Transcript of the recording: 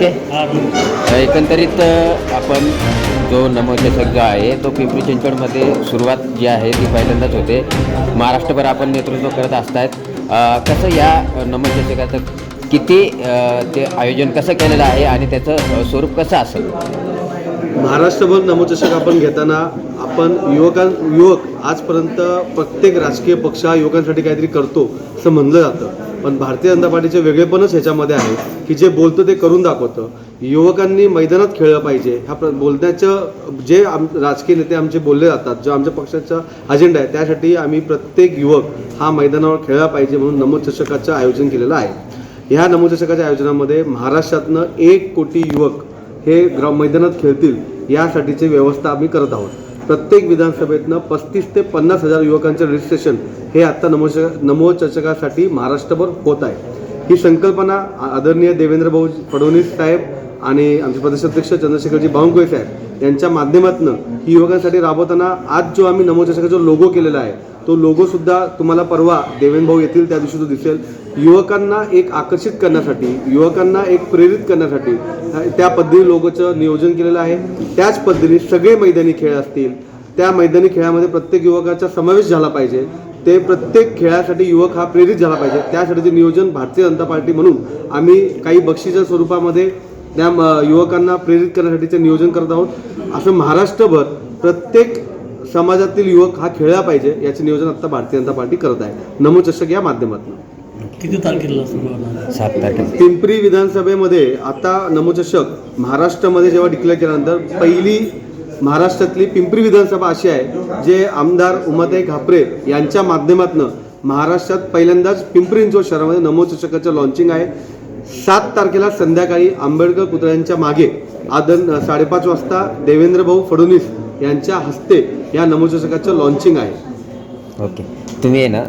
Okay. एकंदरीत आपण जो नमोचषक जो आहे तो पिंपरी चिंचवडमध्ये सुरुवात जी आहे ती पहिल्यांदाच होते. महाराष्ट्रभर आपण नेतृत्व करत असतायत. कसं या नमोचषकाचं किती ते आयोजन कसं केलेलं आहे आणि त्याचं स्वरूप कसं असेल? महाराष्ट्रभर नमोचषक आपण घेताना आपण युवकां युवक आजपर्यंत प्रत्येक राजकीय पक्ष हा युवकांसाठी काहीतरी करतो असं म्हणलं जातं. पण भारतीय जनता पार्टीचे वेगळेपणच ह्याच्यामध्ये आहे की जे बोलतं ते करून दाखवतं. युवकांनी मैदानात खेळलं पाहिजे. ह्या प्र बोलण्याचं जे आम राजकीय नेते आमचे बोलले जातात जो आमच्या पक्षाचा अजेंडा आहे त्यासाठी आम्ही प्रत्येक युवक हा मैदानावर खेळला पाहिजे म्हणून नमोचषकाचं आयोजन केलेलं आहे. ह्या नमोचषकाच्या आयोजनामध्ये महाराष्ट्रातनं एक कोटी युवक हे ग्रा मैदानात खेळतील यासाठीची व्यवस्था आम्ही करत आहोत. प्रत्येक विधानसभेतनं पस्तीस ते पन्नास हजार युवकांचं रजिस्ट्रेशन हे आत्ता नमोच नमोचषकासाठी महाराष्ट्रभर होत आहे. ही संकल्पना आदरणीय देवेंद्र भाऊ फडणवीस साहेब आणि आमचे प्रदेशाध्यक्ष चंद्रशेखरजी बावनकुळे साहेब यांच्या माध्यमातून ही युवकांसाठी राबवताना आज जो आम्ही नमोचषकाचा जो लोगो केलेला आहे तो लोगो सुद्धा तुम्हाला परवा देवेंद्र भाऊ येतील त्या दिवशी तो दिसेल. युवकांना एक आकर्षित करण्यासाठी युवकांना एक प्रेरित करण्यासाठी त्या पद्धतीने लोगोचं नियोजन केलेलं आहे. त्याच पद्धतीने सगळे मैदानी खेळ असतील त्या मैदानी खेळामध्ये प्रत्येक युवकाचा समावेश झाला पाहिजे. ते प्रत्येक खेळासाठी युवक हा प्रेरित झाला पाहिजे. त्यासाठीचे नियोजन भारतीय जनता पार्टी म्हणून आम्ही काही बक्षीच्या स्वरूपामध्ये त्या म, युवकांना प्रेरित करण्यासाठीचे नियोजन करत आहोत. असं महाराष्ट्रभर प्रत्येक समाजातील युवक हा खेळला पाहिजे याचे नियोजन आता भारतीय जनता पार्टी करत आहे. नमो चषक या माध्यमातून. किती तारखेला सुरू होणार सात तारखेला. पिंपरी विधानसभेमध्ये आता नमोचषक महाराष्ट्रामध्ये जेव्हा डिक्लेअर केल्यानंतर पहिली महाराष्ट्रातली पिंपरी विधानसभा अशी आहे जे आमदार उमाताई घापरे यांच्या माध्यमातून महाराष्ट्रात पहिल्यांदाच पिंपरी चिंचवड शहरामध्ये नमोचषकाचं लॉन्चिंग आहे. सात तारखेला संध्याकाळी आंबेडकर पुतळ्यांच्या मागे आदर साडेपाच वाजता देवेंद्र भाऊ फडणवीस यांच्या हस्ते या नमोचषकाचं लॉन्चिंग आहे. ओके. तुम्ही आहे ना.